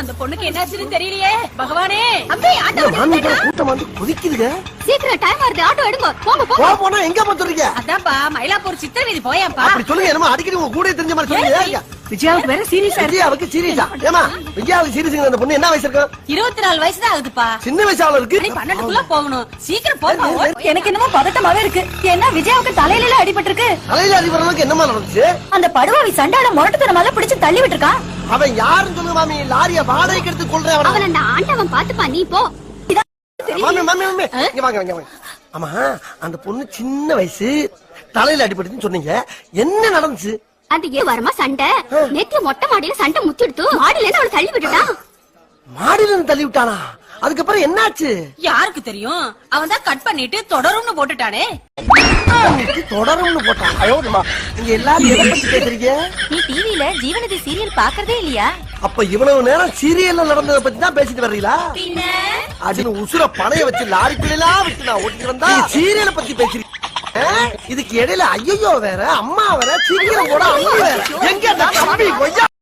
அந்த பொண்ணுக்கு என்னாச்சுன்னு தெரியலையே. பகவானே. அம்பி ஆட்டோ கூட்டம் வந்து கொதிக்குதுங்க. சீக்கிரம் டைம் வருது ஆட்டோ எடுங்க. போங்க போ போனா எங்க போத்துறீங்க அதான்ப்பா மயிலாப்பூர் சித்திர வீதி போயாப்பா. அப்படி சொல்லுங்க என்னமோ அடிக்கடி உங்க கூட தெரிஞ்ச மாதிரி சொல்லுங்க விஜயாவுக்கு வேற சீரியஸா விஜயாவுக்கு சீரியஸா ஏமா விஜயாவுக்கு சீரியஸுங்க அந்த பொண்ணு என்ன வயசு இருக்கும் இருபத்தி நாலு வயசு தான் ஆகுதுப்பா. சின்ன வயசால இருக்கு? மணி பன்னெண்டுக்குள்ள போகணும். சீக்கிரம் போப்பா எனக்கு என்னமோ பதட்டமாவே இருக்கு. ஏன்னா விஜயாவுக்கு தலையில எல்லாம் அடிபட்டு இருக்கு தலையில அடிபடுற அளவுக்கு என்னமா நடந்துச்சு? அந்த படுவாவி சண்டாட முரட்டுத்தனமால பிடிச்சு தள்ளி விட்டுருக்கான். அவன் யாருன்னு சொல்லுங்க மாமி. லாரிய வாடகைக்கு எடுத்து கொள்றேன் அவன. அவன் அந்த ஆண்டவன் பாத்துப்பா நீ போ. மாமி மாமி மாமி இங்க வாங்க வாங்க வாங்க. ஆமா அந்த பொண்ணு சின்ன வயசு தலையில அடிபட்டுன்னு சொன்னீங்க. என்ன நடந்துச்சு? அது ஏன் வரமா சண்டை. நேத்து மொட்டை மாடியில சண்டை முத்திடுத்து மாடியில இருந்து அவனை தள்ளி விட்டுட்டான் மாடியில இருந்து தள்ளி விட்டானா? அதுக்கப்புறம் என்னாச்சு? யாருக்கு தெரியும்? அவன் தான் கட் பண்ணிட்டு தொடரும்னு போட்டுட்டானே. தொடரும்னு போட்டான். நீங்க எல்லாரும் எதை பத்தி பேசுறீங்க? நீ டிவில ஜீவனதி சீரியல் பாக்குறதே இல்லையா? அப்ப இவ்வளவு நேரம் சீரியல்ல நடந்ததை பத்தி தான் பேசிட்டு வர்றீங்களா? அதுன்னு உசுர பணைய வச்சு லாரிக்குள்ளெல்லாம் விட்டு நான் ஓட்டிட்டு வந்தா? சீரியலை பத்தி பேசுறீங்க? இதுக்கு இடையில ஐயோ வேற அம்மா வேற சீக்கிரம் கூட அம்மா வேற. எங்க தம்பி கொய்யா